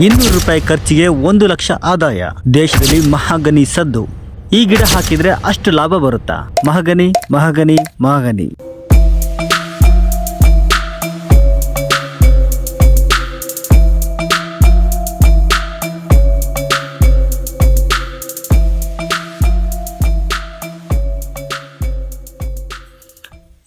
ಇನ್ನೂರು ರೂಪಾಯಿ ಖರ್ಚಿಗೆ ಒಂದು ಲಕ್ಷ ಆದಾಯ. ದೇಶದಲ್ಲಿ ಮಹಾಗನಿ ಸದ್ದು. ಈ ಗಿಡ ಹಾಕಿದ್ರೆ ಅಷ್ಟು ಲಾಭ ಬರುತ್ತಾ? Mahogany mahogany mahogany.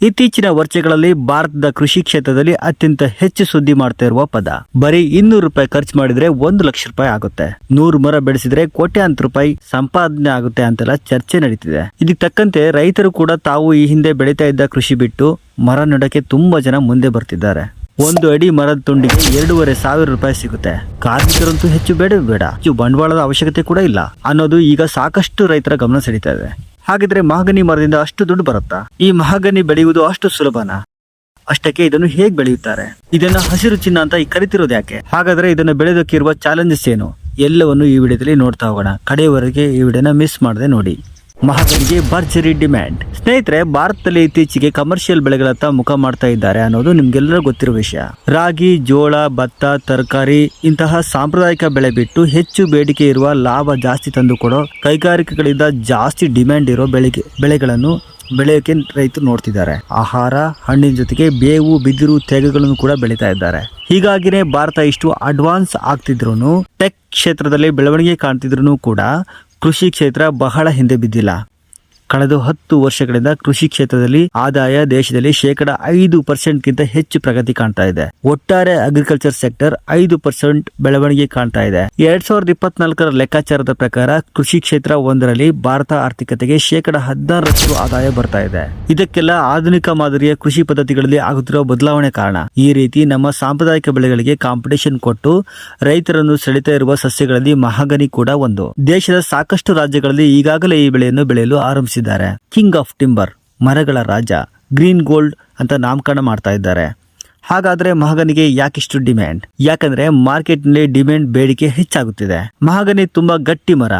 ಇತ್ತೀಚಿನ ವರ್ಷಗಳಲ್ಲಿ ಭಾರತದ ಕೃಷಿ ಕ್ಷೇತ್ರದಲ್ಲಿ ಅತ್ಯಂತ ಹೆಚ್ಚು ಸುದ್ದಿ ಮಾಡ್ತಾ ಇರುವ ಪದ. ಬರೀ ಇನ್ನೂರು ರೂಪಾಯಿ ಖರ್ಚು ಮಾಡಿದ್ರೆ ಒಂದು ಲಕ್ಷ ರೂಪಾಯಿ ಆಗುತ್ತೆ. ನೂರು ಮರ ಬೆಳೆಸಿದ್ರೆ ಕೋಟ್ಯಾಂತರ ರೂಪಾಯಿ ಸಂಪಾದನೆ ಆಗುತ್ತೆ ಅಂತೆಲ್ಲ ಚರ್ಚೆ ನಡೀತಿದೆ. ಇದಕ್ಕೆ ತಕ್ಕಂತೆ ರೈತರು ಕೂಡ ತಾವು ಈ ಹಿಂದೆ ಬೆಳೀತಾ ಇದ್ದ ಕೃಷಿ ಬಿಟ್ಟು ಮರ ನೆಡಕ್ಕೆ ತುಂಬಾ ಜನ ಮುಂದೆ ಬರ್ತಿದ್ದಾರೆ. ಒಂದು ಅಡಿ ಮರದ ತುಂಡಿಗೆ ಎರಡೂವರೆ ಸಾವಿರ ರೂಪಾಯಿ ಸಿಗುತ್ತೆ. ಕಾರ್ಮಿಕರಂತೂ ಹೆಚ್ಚು ಬೇಡ ಬೇಡ. ಹೆಚ್ಚು ಬಂಡವಾಳದ ಅವಶ್ಯಕತೆ ಕೂಡ ಇಲ್ಲ. ಅನ್ನೋದು ಈಗ ಸಾಕಷ್ಟು ರೈತರ ಗಮನ ಸೆಳೀತಾ ಇದೆ. ಹಾಗಿದ್ರೆ ಮಹಗನಿ ಮರದಿಂದ ಅಷ್ಟು ದುಡ್ಡು ಬರುತ್ತಾ? ಈ ಮಹಗನಿ ಬೆಳೆಯುವುದು ಅಷ್ಟು ಸುಲಭನಾ? ಅಷ್ಟಕ್ಕೆ ಇದನ್ನು ಹೇಗೆ ಬೆಳೆಯುತ್ತಾರೆ? ಇದನ್ನ ಹಸಿರು ಚಿನ್ನ ಅಂತ ಈ ಕರಿತಿರೋದು ಯಾಕೆ? ಹಾಗಾದ್ರೆ ಇದನ್ನು ಬೆಳೆದಕ್ಕಿರುವ ಚಾಲೆಂಜಸ್ ಏನು? ಎಲ್ಲವನ್ನು ಈ ವಿಡಿಯೋದಲ್ಲಿ ನೋಡ್ತಾ ಹೋಗೋಣ. ಕಡೆಯವರೆಗೆ ಈ ವಿಡಿಯೋನ ಮಿಸ್ ಮಾಡದೆ ನೋಡಿ. ಮಹಾಗನಿಗೆ ಭರ್ಜರಿ ಡಿಮ್ಯಾಂಡ್. ಸ್ನೇಹಿತರೆ, ಭಾರತದಲ್ಲಿ ಇತ್ತೀಚೆಗೆ ಕಮರ್ಷಿಯಲ್ ಬೆಳೆಗಳತ್ತ ಮುಖ ಮಾಡ್ತಾ ಇದ್ದಾರೆ ಅನ್ನೋದು ನಿಮ್ಗೆಲ್ಲರೂ ಗೊತ್ತಿರುವ ವಿಷಯ. ರಾಗಿ, ಜೋಳ, ಭತ್ತ, ತರಕಾರಿ ಇಂತಹ ಸಾಂಪ್ರದಾಯಿಕ ಬೆಳೆ ಬಿಟ್ಟು ಹೆಚ್ಚು ಬೇಡಿಕೆ ಇರುವ ಲಾಭ ಜಾಸ್ತಿ ತಂದು ಕೊಡೋ ಕೈಗಾರಿಕೆಗಳಿಂದ ಜಾಸ್ತಿ ಡಿಮ್ಯಾಂಡ್ ಇರೋ ಬೆಳೆಗೆ, ಬೆಳೆಗಳನ್ನು ಬೆಳೆಯೋಕೆ ರೈತರು ನೋಡ್ತಿದ್ದಾರೆ. ಆಹಾರ, ಹಣ್ಣಿನ ಜೊತೆಗೆ ಬೇವು, ಬಿದಿರು, ತೆಗೆಗಳನ್ನು ಕೂಡ ಬೆಳೀತಾ ಇದ್ದಾರೆ. ಹೀಗಾಗಿನೇ ಭಾರತ ಇಷ್ಟು ಅಡ್ವಾನ್ಸ್ ಆಗ್ತಿದ್ರು ಟೆಕ್ ಕ್ಷೇತ್ರದಲ್ಲಿ ಬೆಳವಣಿಗೆ ಕಾಣ್ತಿದ್ರು ಕೂಡ ಕೃಷಿ ಕ್ಷೇತ್ರ ಬಹಳ ಹಿಂದೆ ಬಿದ್ದಿಲ್ಲ. ಕಳೆದ ಹತ್ತು ವರ್ಷಗಳಿಂದ ಕೃಷಿ ಕ್ಷೇತ್ರದಲ್ಲಿ ಆದಾಯ ದೇಶದಲ್ಲಿ ಶೇಕಡ ಐದು ಪರ್ಸೆಂಟ್ಗಿಂತ ಹೆಚ್ಚು ಪ್ರಗತಿ ಕಾಣ್ತಾ ಇದೆ. ಒಟ್ಟಾರೆ ಅಗ್ರಿಕಲ್ಚರ್ ಸೆಕ್ಟರ್ ಐದು ಪರ್ಸೆಂಟ್ ಬೆಳವಣಿಗೆ ಕಾಣ್ತಾ ಇದೆ. ಎರಡ್ ಸಾವಿರದ ಇಪ್ಪತ್ನಾಲ್ಕರ ಲೆಕ್ಕಾಚಾರದ ಪ್ರಕಾರ ಕೃಷಿ ಕ್ಷೇತ್ರ ಒಂದರಲ್ಲಿ ಭಾರತ ಆರ್ಥಿಕತೆಗೆ ಶೇಕಡ ಹದಿನಾರರಷ್ಟು ಆದಾಯ ಬರ್ತಾ ಇದೆ. ಇದಕ್ಕೆಲ್ಲ ಆಧುನಿಕ ಮಾದರಿಯ ಕೃಷಿ ಪದ್ಧತಿಗಳಲ್ಲಿ ಆಗುತ್ತಿರುವ ಬದಲಾವಣೆ ಕಾರಣ. ಈ ರೀತಿ ನಮ್ಮ ಸಾಂಪ್ರದಾಯಿಕ ಬೆಳೆಗಳಿಗೆ ಕಾಂಪಿಟೇಷನ್ ಕೊಟ್ಟು ರೈತರನ್ನು ಸೆಳೆತಾ ಇರುವ ಸಸ್ಯಗಳಲ್ಲಿ ಮಹಾಗನಿ ಕೂಡ ಒಂದು. ದೇಶದ ಸಾಕಷ್ಟು ರಾಜ್ಯಗಳಲ್ಲಿ ಈಗಾಗಲೇ ಈ ಬೆಳೆಯನ್ನು ಬೆಳೆಯಲು ಆರಂಭಿಸಿದ್ದಾರೆ ಕಿಂಗ್ ಆಫ್ ಟಿಂಬರ್ ಮರಗಳ ರಾಜ ಗ್ರೀನ್ ಗೋಲ್ಡ್ ಅಂತ ನಾಮಕರಣ ಮಾಡ್ತಾ ಇದ್ದಾರೆ. ಹಾಗಾದ್ರೆ ಮಹಗನಿಗೆ ಯಾಕಿಷ್ಟು ಡಿಮ್ಯಾಂಡ್ ಯಾಕಂದ್ರೆ ಮಾರ್ಕೆಟ್ನಲ್ಲಿ ಡಿಮ್ಯಾಂಡ್ ಬೇಡಿಕೆ ಹೆಚ್ಚಾಗುತ್ತಿದೆ. ಮಹಗನಿ ತುಂಬಾ ಗಟ್ಟಿ ಮರ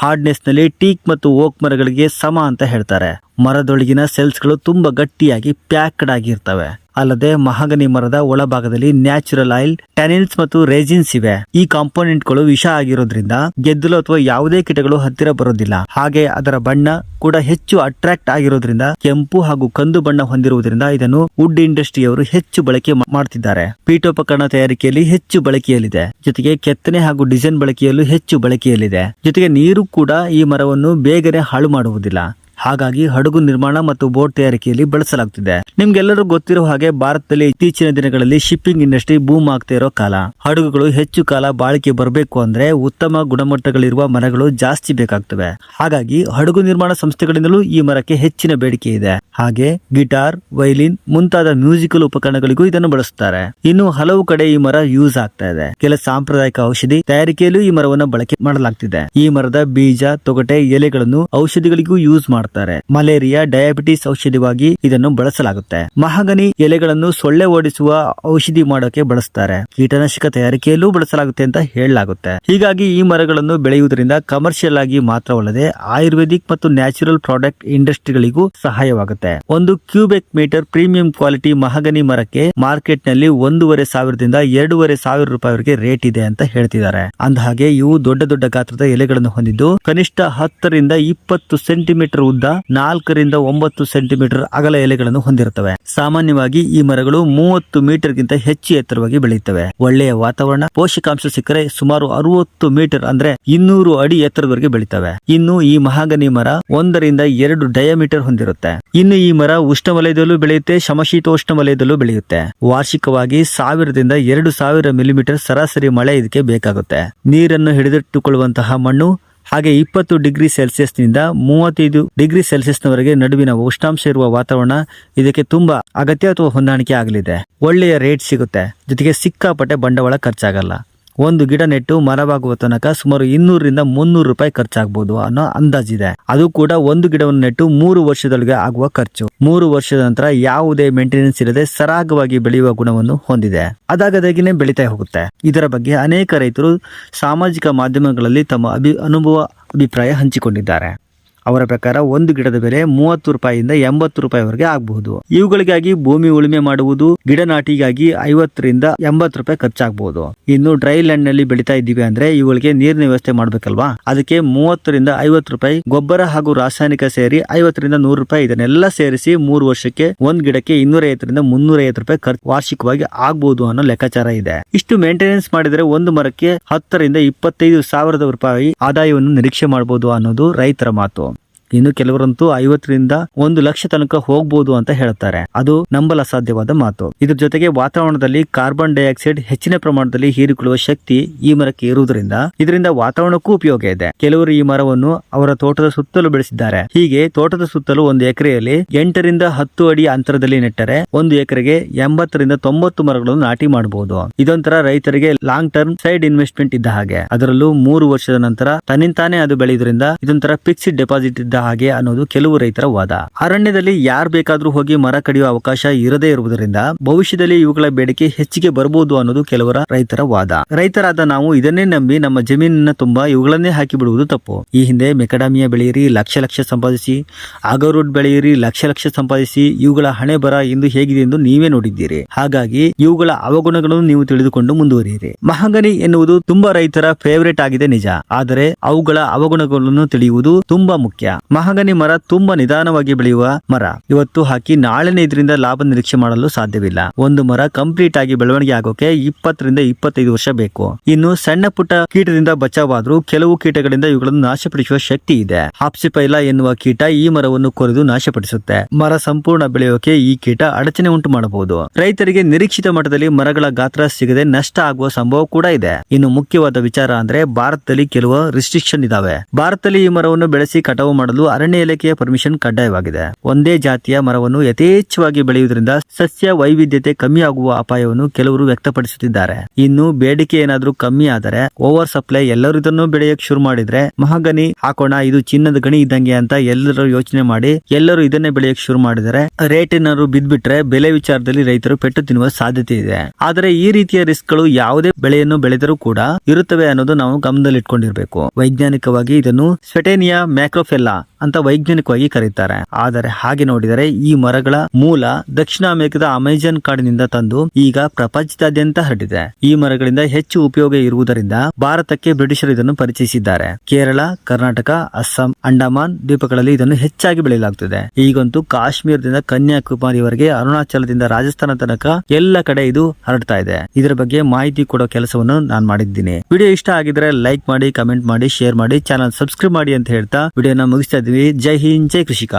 ಹಾರ್ಡ್ನೆಸ್ನಲ್ಲಿ ಟೀಕ್ ಮತ್ತು ಓಕ್ ಮರಗಳಿಗೆ ಸಮ ಅಂತ ಹೇಳ್ತಾರೆ. ಮರದೊಳಗಿನ ಸೆಲ್ಸ್ಗಳು ತುಂಬಾ ಗಟ್ಟಿಯಾಗಿ ಪ್ಯಾಕ್ಡ್ ಆಗಿರ್ತವೆ. ಅಲ್ಲದೆ ಮಹಾಗನಿ ಮರದ ಒಳಭಾಗದಲ್ಲಿ ನ್ಯಾಚುರಲ್ ಆಯಿಲ್, ಟ್ಯಾನಿಲ್ಸ್ ಮತ್ತು ರೇಜಿನ್ಸ್ ಇವೆ. ಈ ಕಾಂಪೋನೆಂಟ್ಗಳು ವಿಷ ಆಗಿರೋದ್ರಿಂದ ಗೆದ್ದಲು ಅಥವಾ ಯಾವುದೇ ಕೀಟಗಳು ಹತ್ತಿರ ಬರೋದಿಲ್ಲ. ಹಾಗೆ ಅದರ ಬಣ್ಣ ಕೂಡ ಹೆಚ್ಚು ಅಟ್ರಾಕ್ಟ್ ಆಗಿರೋದ್ರಿಂದ ಕೆಂಪು ಹಾಗೂ ಕಂದು ಬಣ್ಣ ಹೊಂದಿರುವುದರಿಂದ ಇದನ್ನು ವುಡ್ ಇಂಡಸ್ಟ್ರಿಯವರು ಹೆಚ್ಚು ಬಳಕೆ ಮಾಡ್ತಿದ್ದಾರೆ. ಪೀಠೋಪಕರಣ ತಯಾರಿಕೆಯಲ್ಲಿ ಹೆಚ್ಚು ಬಳಕೆಯಲ್ಲಿದೆ. ಜೊತೆಗೆ ಕೆತ್ತನೆ ಹಾಗೂ ಡಿಸೈನ್ ಬಳಕೆಯಲ್ಲೂ ಹೆಚ್ಚು ಬಳಕೆಯಲ್ಲಿದೆ. ಜೊತೆಗೆ ನೀರು ಕೂಡ ಈ ಮರವನ್ನು ಬೇಗನೆ ಹಾಳು ಮಾಡುವುದಿಲ್ಲ. ಹಾಗಾಗಿ ಹಡಗು ನಿರ್ಮಾಣ ಮತ್ತು ಬೋಟ್ ತಯಾರಿಕೆಯಲ್ಲಿ ಬಳಸಲಾಗುತ್ತಿದೆ. ನಿಮ್ಗೆಲ್ಲರೂ ಗೊತ್ತಿರೋ ಹಾಗೆ ಭಾರತದಲ್ಲಿ ಇತ್ತೀಚಿನ ದಿನಗಳಲ್ಲಿ ಶಿಪ್ಪಿಂಗ್ ಇಂಡಸ್ಟ್ರಿ ಬೂಮ್ ಆಗ್ತಾ ಇರೋ ಕಾಲ. ಹಡಗುಗಳು ಹೆಚ್ಚು ಕಾಲ ಬಾಳಿಕೆ ಬರಬೇಕು ಅಂದ್ರೆ ಉತ್ತಮ ಗುಣಮಟ್ಟಗಳಿರುವ ಮರಗಳು ಜಾಸ್ತಿ ಬೇಕಾಗ್ತವೆ. ಹಾಗಾಗಿ ಹಡಗು ನಿರ್ಮಾಣ ಸಂಸ್ಥೆಗಳಿಂದಲೂ ಈ ಮರಕ್ಕೆ ಹೆಚ್ಚಿನ ಬೇಡಿಕೆ ಇದೆ. ಹಾಗೆ ಗಿಟಾರ್, ವೈಲಿನ್ ಮುಂತಾದ ಮ್ಯೂಸಿಕಲ್ ಉಪಕರಣಗಳಿಗೂ ಇದನ್ನು ಬಳಸುತ್ತಾರೆ. ಇನ್ನು ಹಲವು ಕಡೆ ಈ ಮರ ಯೂಸ್ ಆಗ್ತಾ ಇದೆ. ಕೆಲ ಸಾಂಪ್ರದಾಯಿಕ ಔಷಧಿ ತಯಾರಿಕೆಯಲ್ಲೂ ಈ ಮರವನ್ನು ಬಳಕೆ ಮಾಡಲಾಗ್ತಿದೆ. ಈ ಮರದ ಬೀಜ, ತೊಗಟೆ, ಎಲೆಗಳನ್ನು ಔಷಧಿಗಳಿಗೂ ಯೂಸ್ ಮಾಡ್ತಾರೆ. ಮಲೇರಿಯಾ, ಡಯಾಬಿಟಿಸ್ ಔಷಧಿವಾಗಿ ಇದನ್ನು ಬಳಸಲಾಗುತ್ತೆ. ಮಹಾಗನಿ ಎಲೆಗಳನ್ನು ಸೊಳ್ಳೆ ಓಡಿಸುವ ಔಷಧಿ ಮಾಡೋಕೆ ಬಳಸ್ತಾರೆ. ಕೀಟನಾಶಕ ತಯಾರಿಕೆಯಲ್ಲೂ ಬಳಸಲಾಗುತ್ತೆ ಅಂತ ಹೇಳಲಾಗುತ್ತೆ. ಹೀಗಾಗಿ ಈ ಮರಗಳನ್ನು ಬೆಳೆಯುವುದರಿಂದ ಕಮರ್ಷಿಯಲ್ ಆಗಿ ಮಾತ್ರವಲ್ಲದೆ ಆಯುರ್ವೇದಿಕ್ ಮತ್ತು ನ್ಯಾಚುರಲ್ ಪ್ರಾಡಕ್ಟ್ ಇಂಡಸ್ಟ್ರಿಗಳಿಗೂ ಸಹಾಯವಾಗುತ್ತೆ. ಒಂದು cubic metre premium quality mahogany ಮರಕ್ಕೆ ಮಾರ್ಕೆಟ್ನಲ್ಲಿ ಒಂದೂವರೆ ಸಾವಿರದಿಂದ ಎರಡೂವರೆ ಸಾವಿರ ರೂಪಾಯಿವರೆಗೆ ರೇಟ್ ಇದೆ ಅಂತ ಹೇಳ್ತಿದ್ದಾರೆ. ಅಂದಹಾಗೆ ಇವು ದೊಡ್ಡ ದೊಡ್ಡ ಗಾತ್ರದ ಎಲೆಗಳನ್ನು ಹೊಂದಿದ್ದು ಕನಿಷ್ಠ ಹತ್ತರಿಂದ ಇಪ್ಪತ್ತು ಸೆಂಟಿಮೀಟರ್ ಉದ್ದ ನಾಲ್ಕರಿಂದ ಒಂಬತ್ತು ಸೆಂಟಿಮೀಟರ್ ಅಗಲ ಎಲೆಗಳನ್ನು ಹೊಂದಿರುತ್ತವೆ. ಸಾಮಾನ್ಯವಾಗಿ ಈ ಮರಗಳು ಮೂವತ್ತು ಮೀಟರ್ ಗಿಂತ ಹೆಚ್ಚು ಎತ್ತರವಾಗಿ ಬೆಳೆಯುತ್ತವೆ. ಒಳ್ಳೆಯ ವಾತಾವರಣ, ಪೋಷಕಾಂಶ ಸಿಕ್ಕರೆ ಸುಮಾರು ಅರವತ್ತು ಮೀಟರ್ ಅಂದ್ರೆ ಇನ್ನೂರು ಅಡಿ ಎತ್ತರದವರೆಗೆ ಬೆಳಿತವೆ. ಇನ್ನು ಈ ಮಹಾಗನಿ ಮರ ಒಂದರಿಂದ ಎರಡು ಡಯಾಮೀಟರ್ ಹೊಂದಿರುತ್ತೆ. ಇನ್ನು ಈ ಮರ ಉಷ್ಣವಲಯದಲ್ಲೂ ಬೆಳೆಯುತ್ತೆ, ಸಮಶೀತೋಷ್ಣ ವಲಯದಲ್ಲೂ ಬೆಳೆಯುತ್ತೆ. ವಾರ್ಷಿಕವಾಗಿ ಸಾವಿರದಿಂದ ಎರಡು ಸಾವಿರ ಮಿಲಿಮೀಟರ್ ಸರಾಸರಿ ಮಳೆ ಇದಕ್ಕೆ ಬೇಕಾಗುತ್ತೆ. ನೀರನ್ನು ಹಿಡಿದಿಟ್ಟುಕೊಳ್ಳುವಂತಹ ಮಣ್ಣು, ಹಾಗೆ ಇಪ್ಪತ್ತು ಡಿಗ್ರಿ ಸೆಲ್ಸಿಯಸ್ನಿಂದ ಮೂವತ್ತೈದು ಡಿಗ್ರಿ ಸೆಲ್ಸಿಯಸ್ನವರೆಗೆ ನಡುವಿನ ಉಷ್ಣಾಂಶ ಇರುವ ವಾತಾವರಣ ಇದಕ್ಕೆ ತುಂಬಾ ಅಗತ್ಯ ಅಥವಾ ಹೊಂದಾಣಿಕೆ ಆಗಲಿದೆ. ಒಳ್ಳೆಯ ರೇಟ್ ಸಿಗುತ್ತೆ. ಜೊತೆಗೆ ಸಿಕ್ಕಾಪಟ್ಟೆ ಬಂಡವಾಳ ಖರ್ಚಾಗಲ್ಲ. ಒಂದು ಗಿಡ ನೆಟ್ಟು ಮರವಾಗುವ ತನಕ ಸುಮಾರು ಇನ್ನೂರರಿಂದ ಮುನ್ನೂರು ರೂಪಾಯಿ ಖರ್ಚಾಗಬಹುದು ಅನ್ನೋ ಅಂದಾಜಿದೆ ಅದು ಕೂಡ ಒಂದು ಗಿಡವನ್ನು ನೆಟ್ಟು ಮೂರು ವರ್ಷದೊಳಗೆ ಆಗುವ ಖರ್ಚು. ಮೂರು ವರ್ಷದ ನಂತರ ಯಾವುದೇ ಮೇಂಟೆನೆನ್ಸ್ ಇರದೆ ಸರಾಗವಾಗಿ ಬೆಳೆಯುವ ಗುಣವನ್ನು ಹೊಂದಿದೆ. ಅದಾಗದಾಗಿನೇ ಬೆಳೀತಾ ಹೋಗುತ್ತೆ. ಇದರ ಬಗ್ಗೆ ಅನೇಕ ರೈತರು ಸಾಮಾಜಿಕ ಮಾಧ್ಯಮಗಳಲ್ಲಿ ತಮ್ಮ ಅಭಿ, ಅನುಭವ, ಅಭಿಪ್ರಾಯ ಹಂಚಿಕೊಂಡಿದ್ದಾರೆ. ಅವರ ಪ್ರಕಾರ ಒಂದು ಗಿಡದ ಬೆಲೆ ಮೂವತ್ತು ರೂಪಾಯಿಯಿಂದ ಎಂಬತ್ತು ರೂಪಾಯಿವರೆಗೆ ಆಗಬಹುದು. ಇವುಗಳಿಗಾಗಿ ಭೂಮಿ ಉಳುಮೆ ಮಾಡುವುದು, ಗಿಡ ನಾಟಿಗಾಗಿ ಐವತ್ತರಿಂದ ಎಂಬತ್ತು ರೂಪಾಯಿ ಖರ್ಚಾಗಬಹುದು. ಇನ್ನು ಡ್ರೈ ಲ್ಯಾಂಡ್ನಲ್ಲಿ ಬೆಳಿತಾ ಇದ್ದೀವಿ ಅಂದ್ರೆ ಇವುಗಳಿಗೆ ನೀರಿನ ವ್ಯವಸ್ಥೆ ಮಾಡಬೇಕಲ್ವಾ? ಅದಕ್ಕೆ ಮೂವತ್ತರಿಂದ ಐವತ್ತು ರೂಪಾಯಿ, ಗೊಬ್ಬರ ಹಾಗೂ ರಾಸಾಯನಿಕ ಸೇರಿ ಐವತ್ತರಿಂದ ನೂರು ರೂಪಾಯಿ ಇದನ್ನೆಲ್ಲ ಸೇರಿಸಿ ಮೂರು ವರ್ಷಕ್ಕೆ ಒಂದ್ ಗಿಡಕ್ಕೆ ಇನ್ನೂರ ಐವತ್ತರಿಂದ ಮುನ್ನೂರ ಐವತ್ತು ರೂಪಾಯಿ ಖರ್ಚು ವಾರ್ಷಿಕವಾಗಿ ಆಗಬಹುದು ಅನ್ನೋ ಲೆಕ್ಕಾಚಾರ ಇದೆ. ಇಷ್ಟು ಮೇಂಟೆನೆನ್ಸ್ ಮಾಡಿದ್ರೆ ಒಂದು ಮರಕ್ಕೆ ಹತ್ತರಿಂದ ಇಪ್ಪತ್ತೈದು ಸಾವಿರದ ರೂಪಾಯಿ ಆದಾಯವನ್ನು ನಿರೀಕ್ಷೆ ಮಾಡಬಹುದು ಅನ್ನೋದು ರೈತರ ಮಾತು. ಇನ್ನು ಕೆಲವರಂತೂ ಐವತ್ತರಿಂದ ಒಂದು ಲಕ್ಷ ತನಕ ಹೋಗ್ಬೋದು ಅಂತ ಹೇಳ್ತಾರೆ. ಅದು ನಂಬಲ ಅಸಾಧ್ಯವಾದ ಮಾತು. ಇದರ ಜೊತೆಗೆ ವಾತಾವರಣದಲ್ಲಿ ಕಾರ್ಬನ್ ಡೈಆಕ್ಸೈಡ್ ಹೆಚ್ಚಿನ ಪ್ರಮಾಣದಲ್ಲಿ ಹೀರಿಕೊಳ್ಳುವ ಶಕ್ತಿ ಈ ಮರಕ್ಕೆ ಇರುವುದರಿಂದ ಇದರಿಂದ ವಾತಾವರಣಕ್ಕೂ ಉಪಯೋಗ ಇದೆ. ಕೆಲವರು ಈ ಮರವನ್ನು ಅವರ ತೋಟದ ಸುತ್ತಲೂ ಬೆಳೆಸಿದ್ದಾರೆ. ಹೀಗೆ ತೋಟದ ಸುತ್ತಲೂ ಒಂದು ಎಕರೆಯಲ್ಲಿ ಎಂಟರಿಂದ ಹತ್ತು ಅಡಿ ಅಂತರದಲ್ಲಿ ನೆಟ್ಟರೆ ಒಂದು ಎಕರೆಗೆ ಎಂಬತ್ತರಿಂದ ತೊಂಬತ್ತು ಮರಗಳನ್ನು ನಾಟಿ ಮಾಡಬಹುದು. ಇದೊಂತರ ರೈತರಿಗೆ ಲಾಂಗ್ ಟರ್ಮ್ ಸೈಡ್ ಇನ್ವೆಸ್ಟ್ಮೆಂಟ್ ಇದ್ದ ಹಾಗೆ. ಅದರಲ್ಲೂ ಮೂರು ವರ್ಷದ ನಂತರ ತನ್ನಿಂತಾನೇ ಅದು ಬೆಳೆಯುವುದರಿಂದ ಇದೊಂಥರ ಫಿಕ್ಸ್ಡ್ ಡೆಪಾಸಿಟ್ ಇದ್ದ ಹಾಗೆ ಅನ್ನೋದು ಕೆಲವು ರೈತರ ವಾದ. ಅರಣ್ಯದಲ್ಲಿ ಯಾರು ಬೇಕಾದ್ರೂ ಹೋಗಿ ಮರ ಕಡಿಯುವ ಅವಕಾಶ ಇರದೇ ಇರುವುದರಿಂದ ಭವಿಷ್ಯದಲ್ಲಿ ಇವುಗಳ ಬೇಡಿಕೆ ಹೆಚ್ಚಿಗೆ ಬರಬಹುದು ಅನ್ನೋದು ಕೆಲವರ ರೈತರ ವಾದ. ರೈತರಾದ ನಾವು ಇದನ್ನೇ ನಂಬಿ ನಮ್ಮ ಜಮೀನಿನ ತುಂಬಾ ಇವುಗಳನ್ನೇ ಹಾಕಿ ಬಿಡುವುದು ತಪ್ಪು. ಈ ಹಿಂದೆ ಮೆಕಡಾಮಿಯಾ ಬೆಳೆಯಿರಿ, ಲಕ್ಷ ಲಕ್ಷ ಸಂಪಾದಿಸಿ ಆಗರೂಡ್ ಬೆಳೆಯಿರಿ, ಲಕ್ಷ ಲಕ್ಷ ಸಂಪಾದಿಸಿ ಇವುಗಳ ಹಣೆ ಬರ ಇಂದು ಹೇಗಿದೆ ಎಂದು ನೀವೇ ನೋಡಿದ್ದೀರಿ. ಹಾಗಾಗಿ ಇವುಗಳ ಅವಗುಣಗಳನ್ನು ನೀವು ತಿಳಿದುಕೊಂಡು ಮುಂದುವರಿಯಿರಿ. ಮಹಂಗನಿ ಎನ್ನುವುದು ತುಂಬಾ ರೈತರ ಫೇವರೇಟ್ ಆಗಿದೆ ನಿಜ. ಆದರೆ ಅವುಗಳ ಅವಗುಣಗಳನ್ನು ತಿಳಿಯುವುದು ತುಂಬಾ ಮುಖ್ಯ. ಮಹಾಗನಿ ಮರ ತುಂಬಾ ನಿಧಾನವಾಗಿ ಬೆಳೆಯುವ ಮರ. ಇವತ್ತು ಹಾಕಿ ನಾಳೆನೇ ಇದರಿಂದ ಲಾಭ ನಿರೀಕ್ಷೆ ಮಾಡಲು ಸಾಧ್ಯವಿಲ್ಲ. ಒಂದು ಮರ ಕಂಪ್ಲೀಟ್ ಆಗಿ ಬೆಳವಣಿಗೆ ಆಗೋಕೆ ಇಪ್ಪತ್ತರಿಂದ ಇಪ್ಪತ್ತೈದು ವರ್ಷ ಬೇಕು. ಇನ್ನು ಸಣ್ಣ ಪುಟ್ಟ ಕೀಟದಿಂದ ಬಚಾವಾದ್ರೂ ಕೆಲವು ಕೀಟಗಳಿಂದ ಇವುಗಳನ್ನು ನಾಶಪಡಿಸುವ ಶಕ್ತಿ ಇದೆ. ಹಾಪ್ಸಿಪೈಲ ಎನ್ನುವ ಕೀಟ ಈ ಮರವನ್ನು ಕೊರೆದು ನಾಶಪಡಿಸುತ್ತೆ. ಮರ ಸಂಪೂರ್ಣ ಬೆಳೆಯೋಕೆ ಈ ಕೀಟ ಅಡಚಣೆ ಉಂಟು ಮಾಡಬಹುದು. ರೈತರಿಗೆ ನಿರೀಕ್ಷಿತ ಮಟ್ಟದಲ್ಲಿ ಮರಗಳ ಗಾತ್ರ ಸಿಗದೆ ನಷ್ಟ ಆಗುವ ಸಂಭವ ಕೂಡ ಇದೆ. ಇನ್ನು ಮುಖ್ಯವಾದ ವಿಚಾರ ಅಂದ್ರೆ ಭಾರತದಲ್ಲಿ ಕೆಲವು ರಿಸ್ಟ್ರಿಕ್ಷನ್ ಇದಾವೆ. ಭಾರತದಲ್ಲಿ ಈ ಮರವನ್ನು ಬೆಳೆಸಿ ಕಟಾವು ಮಾಡಲು ಅರಣ್ಯ ಇಲಾಖೆಯ ಪರ್ಮಿಷನ್ ಕಡ್ಡಾಯವಾಗಿದೆ. ಒಂದೇ ಜಾತಿಯ ಮರವನ್ನು ಯಥೇಚ್ಛವಾಗಿ ಬೆಳೆಯುವುದರಿಂದ ಸಸ್ಯ ವೈವಿಧ್ಯತೆ ಕಮ್ಮಿ ಆಗುವ ಅಪಾಯವನ್ನು ಕೆಲವರು ವ್ಯಕ್ತಪಡಿಸುತ್ತಿದ್ದಾರೆ. ಇನ್ನು ಬೇಡಿಕೆ ಏನಾದರೂ ಕಮ್ಮಿ ಆದರೆ ಓವರ್ ಸಪ್ಲೈ ಎಲ್ಲರೂ ಇದನ್ನು ಬೆಳೆಯಕ್ಕೆ ಶುರು ಮಾಡಿದ್ರೆ ಮಹಾಗನಿ ಹಾಕೋಣ, ಇದು ಚಿನ್ನದ ಗಣಿ ಇದ್ದಂಗೆ ಅಂತ ಎಲ್ಲರೂ ಯೋಚನೆ ಮಾಡಿ ಎಲ್ಲರೂ ಇದನ್ನೇ ಬೆಳೆಯಕ್ಕೆ ಶುರು ಮಾಡಿದರೆ ರೇಟ್ ಏನಾದ್ರು ಬಿದ್ಬಿಟ್ರೆ ಬೆಲೆ ವಿಚಾರದಲ್ಲಿ ರೈತರು ಪೆಟ್ಟು ತಿನ್ನುವ ಸಾಧ್ಯತೆ ಇದೆ. ಆದರೆ ಈ ರೀತಿಯ ರಿಸ್ಕ್ಗಳು ಯಾವುದೇ ಬೆಳೆಯನ್ನು ಬೆಳೆದರೂ ಕೂಡ ಇರುತ್ತವೆ ಅನ್ನೋದು ನಾವು ಗಮನದಲ್ಲಿಟ್ಕೊಂಡಿರ್ಬೇಕು. ವೈಜ್ಞಾನಿಕವಾಗಿ ಇದನ್ನು ಸ್ವೆಟೇನಿಯಾ ಮ್ಯಾಕ್ರೋಫೆಲ್ಲಾ ಅಂತ ವೈಜ್ಞಾನಿಕವಾಗಿ ಕರೀತಾರೆ. ಆದರೆ ಹಾಗೆ ನೋಡಿದರೆ ಈ ಮರಗಳ ಮೂಲ ದಕ್ಷಿಣ ಅಮೆರಿಕದ ಅಮೆಜಾನ್ ಕಾಡಿನಿಂದ ತಂದು ಈಗ ಪ್ರಪಂಚದಾದ್ಯಂತ ಹರಡಿದೆ. ಈ ಮರಗಳಿಂದ ಹೆಚ್ಚು ಉಪಯೋಗ ಇರುವುದರಿಂದ ಭಾರತಕ್ಕೆ ಬ್ರಿಟಿಷರು ಇದನ್ನು ಪರಿಚಯಿಸಿದ್ದಾರೆ. ಕೇರಳ, ಕರ್ನಾಟಕ, ಅಸ್ಸಾಂ, ಅಂಡಮಾನ್ ದ್ವೀಪಗಳಲ್ಲಿ ಇದನ್ನು ಹೆಚ್ಚಾಗಿ ಬೆಳೆಯಲಾಗುತ್ತದೆ ಈಗಂತೂ ಕಾಶ್ಮೀರದಿಂದ ಕನ್ಯಾಕುಮಾರಿವರೆಗೆ ಅರುಣಾಚಲದಿಂದ ರಾಜಸ್ಥಾನ ತನಕ ಎಲ್ಲ ಕಡೆ ಇದು ಹರಡ್ತಾ ಇದೆ. ಇದರ ಬಗ್ಗೆ ಮಾಹಿತಿ ಕೊಡೋ ಕೆಲಸವನ್ನು ನಾನು ಮಾಡಿದ್ದೀನಿ. ವಿಡಿಯೋ ಇಷ್ಟ ಆಗಿದ್ರೆ ಲೈಕ್ ಮಾಡಿ, ಕಮೆಂಟ್ ಮಾಡಿ, ಶೇರ್ ಮಾಡಿ, ಚಾನಲ್ ಸಬ್ಸ್ಕ್ರೈಬ್ ಮಾಡಿ ಅಂತ ಹೇಳ್ತಾ ವಿಡಿಯೋನ ಮುಗಿಸ್ತಾ ಇದ್ವಿ ಜೈ ಹಿಂದ್ ಜೈ ಕೃಷಿಕ